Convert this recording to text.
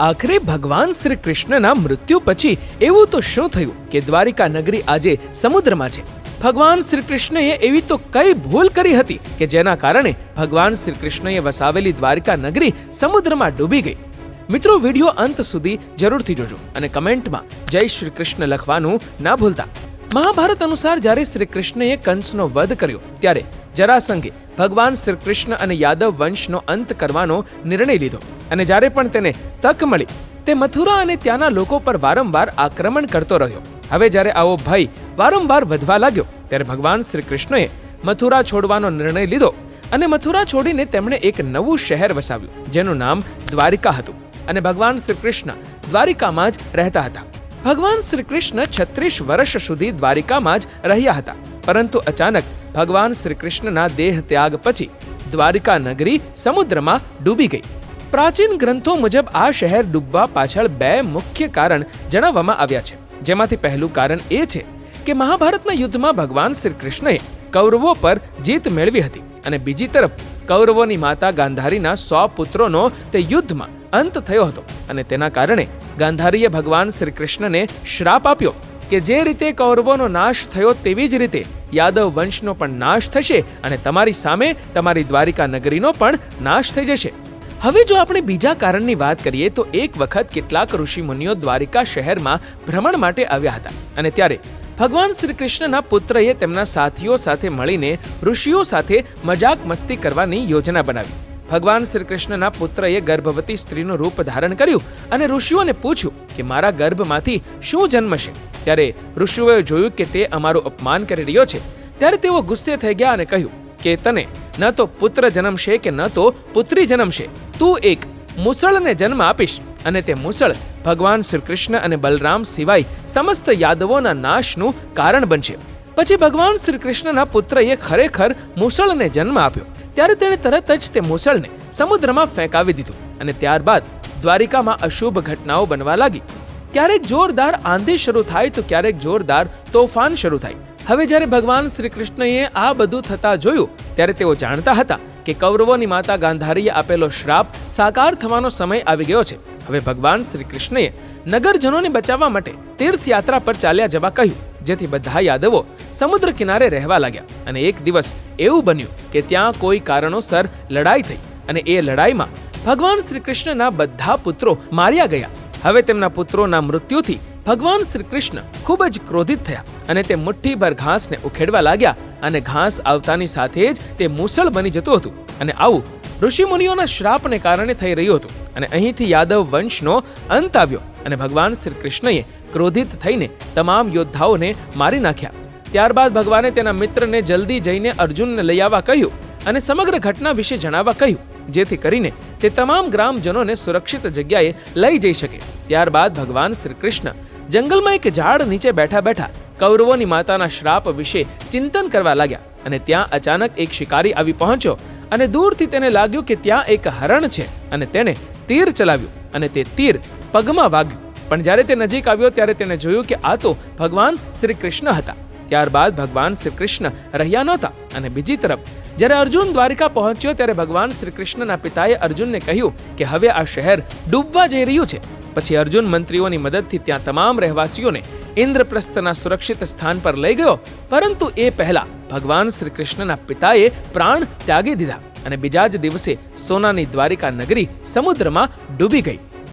આખરે ભગવાન શ્રી કૃષ્ણના મૃત્યુ પછી એવું તો શું થયું કે દ્વારિકા નગરી આજે સમુદ્રમાં છે? ભગવાન શ્રી કૃષ્ણએ એવી તો કઈ ભૂલ કરી હતી કે જેના કારણે ભગવાન શ્રી કૃષ્ણએ વસાવેલી દ્વારિકા નગરી સમુદ્રમાં ડૂબી ગઈ? મિત્રો, વીડિયો અંત સુધી જરૂરથી જોજો અને કમેન્ટમાં જય શ્રી કૃષ્ણ લખવાનું ના ભૂલતા. મહાભારત અનુસાર જ્યારે શ્રી કૃષ્ણએ કંસનો વધ કર્યો, ત્યારે જરાસંઘે ભગવાન શ્રી કૃષ્ણ અને યાદવ વંશનો અંત કરવાનો નિર્ણય લીધો. અને જ્યારે પણ તેને તક મળી, તે મથુરા અને ત્યાંના લોકો પર વારંવાર આક્રમણ કરતો રહ્યો. હવે જ્યારે આવો ભય વારંવાર વધવા લાગ્યો, ત્યારે ભગવાન શ્રી કૃષ્ણએ મથુરા છોડવાનો નિર્ણય લીધો અને મથુરા છોડીને તેમણે એક નવું શહેર વસાવ્યું, જેનું નામ દ્વારિકા હતું. અને ભગવાન શ્રી કૃષ્ણ દ્વારિકામાં જ રહેતા હતા. ભગવાન શ્રી કૃષ્ણ છત્રીસ વર્ષ સુધી દ્વારિકામાં જ રહ્યા હતા. પરંતુ અચાનક ભગવાન શ્રી કૃષ્ણના દેહ ત્યાગ પછી દ્વારિકા નગરી સમુદ્રમાં ડૂબી ગઈ. પ્રાચીન ગ્રંથો મુજબ આ શહેર ડૂબવા પાછળ બે મુખ્ય કારણ જણાવવામાં આવ્યા છે. જેમાંથી પહેલું કારણ એ છે કે મહાભારતના યુદ્ધમાં ભગવાન શ્રી કૃષ્ણએ કૌરવો પર જીત મેળવી હતી અને બીજી તરફ કૌરવોની માતા ગાંધારીના સો પુત્રોનો તે યુદ્ધમાં અંત થયો હતો અને તેના કારણે ગાંધારીએ ભગવાન શ્રી કૃષ્ણને શ્રાપ આપ્યો. કે જે રીતે કૌરવોનો નાશ થયો તેવી જ રીતે યાદવ વંશનો પણ નાશ થશે અને તમારી સામે તમારી દ્વારિકા નગરીનો પણ નાશ થઈ જશે. હવે જો આપણે બીજા કારણની વાત કરીએ તો એક વખત કેટલાક ઋષિમુનિઓ દ્વારિકા શહેરમાં ભ્રમણ માટે આવ્યા હતા અને ત્યારે ભગવાન શ્રી કૃષ્ણના પુત્રએ તેમના સાથીઓ સાથે મળીને ઋષિઓ સાથે મજાક મસ્તી કરવાની યોજના બનાવી. ભગવાન શ્રી કૃષ્ણના પુત્રએ ગર્ભવતી સ્ત્રીનું રૂપ ધારણ કર્યું અને ઋષિઓને પૂછ્યું કે મારા ગર્ભમાંથી શું જન્મશે ત્યારે ઋષિઓએ જોયું કે તે અમારું અપમાન કરી રહ્યો છે. ત્યારે તેઓ ગુસ્સે થઈ ગયા અને કહ્યું કે તને ન તો પુત્ર જન્મશે કે ન તો પુત્રી જન્મશે. તું એક મુસળને જન્મ આપીશ અને તે મુસળ ભગવાન શ્રી કૃષ્ણ અને બલરામ સિવાય સમસ્ત યાદવોના નાશનું કારણ બનશે. પછી ભગવાન શ્રી કૃષ્ણના પુત્રએ ખરેખર મુસળને જન્મ આપ્યો. ત્યારે તેણે તરત જ તે મુસળને સમુદ્રમાં ફેંકાવી દીધું અને ત્યારબાદ દ્વારિકામાં અશુભ ઘટનાઓ બનવા લાગી. ક્યારેક જોરદાર આંધી શરૂ થાય તો ક્યારેક જોરદાર તોફાન શરૂ થાય. હવે જ્યારે ભગવાન શ્રી કૃષ્ણએ આ બધું થતા જોયું, ત્યારે તેઓ જાણતા હતા કે કૌરવોની માતા ગાંધારીએ આપેલો શ્રાપ સાકાર થવાનો સમય આવી ગયો છે. હવે ભગવાન શ્રી કૃષ્ણએ નગરજનોને બચાવવા માટે તીર્થયાત્રા પર ચાલ્યા જવા કહ્યું. જેથી બધા યાદવો સમુદ્ર કિનારે રહેવા લાગ્યા અને એક દિવસ એવું બન્યું કે ત્યાં કોઈ કારણોસર લડાઈ થઈ અને એ લડાઈમાં ભગવાન શ્રી કૃષ્ણના બધા પુત્રો માર્યા ગયા. હવે તેમના પુત્રોના મૃત્યુથી ભગવાન શ્રી કૃષ્ણ ખૂબ જ ક્રોધિત થયા અને તે મુઠ્ઠીભર ઘાસને ઉખેડવા લાગ્યા અને ઘાસ આવતાની સાથે જ તે મૂસળ બની જતું હતું અને આવું ઋષિમુનિઓના શ્રાપને કારણે થઈ રહ્યું હતું અને અહીંથી યાદવ વંશનો અંત આવ્યો અને ભગવાન શ્રી કૃષ્ણએ ક્રોધિત થઈને તમામ યોદ્ધાઓને મારી નાખ્યા. ત્યારબાદ ભગવાને તેના મિત્રને જલ્દી જઈને અર્જુનને લઈ આવવા કહ્યું અને સમગ્ર ઘટના વિશે જણાવવા કહ્યું, જેથી કરીને તે તમામ ગ્રામજનોને સુરક્ષિત જગ્યાએ લઈ જઈ શકે. ત્યારબાદ ભગવાન શ્રી કૃષ્ણ જંગલમાં એક ઝાડ નીચે બેઠા બેઠા કૌરવોની માતાના શ્રાપ વિશે ચિંતન કરવા લાગ્યા અને ત્યાં અચાનક એક શિકારી આવી પહોંચ્યો અને દૂરથી તેને લાગ્યું કે ત્યાં એક હરણ છે અને તેણે તીર ચલાવ્યું અને તે તીર પગમાં વાગ્યું. પણ જ્યારે તે નજીક આવ્યો ત્યારે તેણે જોયું કે આ તો ભગવાન શ્રી કૃષ્ણ હતા. ત્યારબાદ ભગવાન શ્રી કૃષ્ણ રહ્યા નહોતા અને બીજી તરફ, જ્યારે અર્જુન દ્વારિકા પહોંચ્યો ત્યારે ભગવાન શ્રી કૃષ્ણના પિતાએ અર્જુનને કહ્યું કે હવે આ શહેર ડૂબવા જઈ રહ્યું છે. પછી અર્જુન મંત્રીઓની મદદથી ત્યાં તમામ રહેવાસીઓને ઇન્દ્રપ્રસ્થના સુરક્ષિત સ્થાન પર લઈ ગયો. પરંતુ એ પહેલા ભગવાન શ્રી કૃષ્ણના પિતાએ પ્રાણ ત્યાગી દીધા અને બીજા જ દિવસે સોનાની દ્વારિકા નગરી સમુદ્રમાં ડૂબી ગઈ.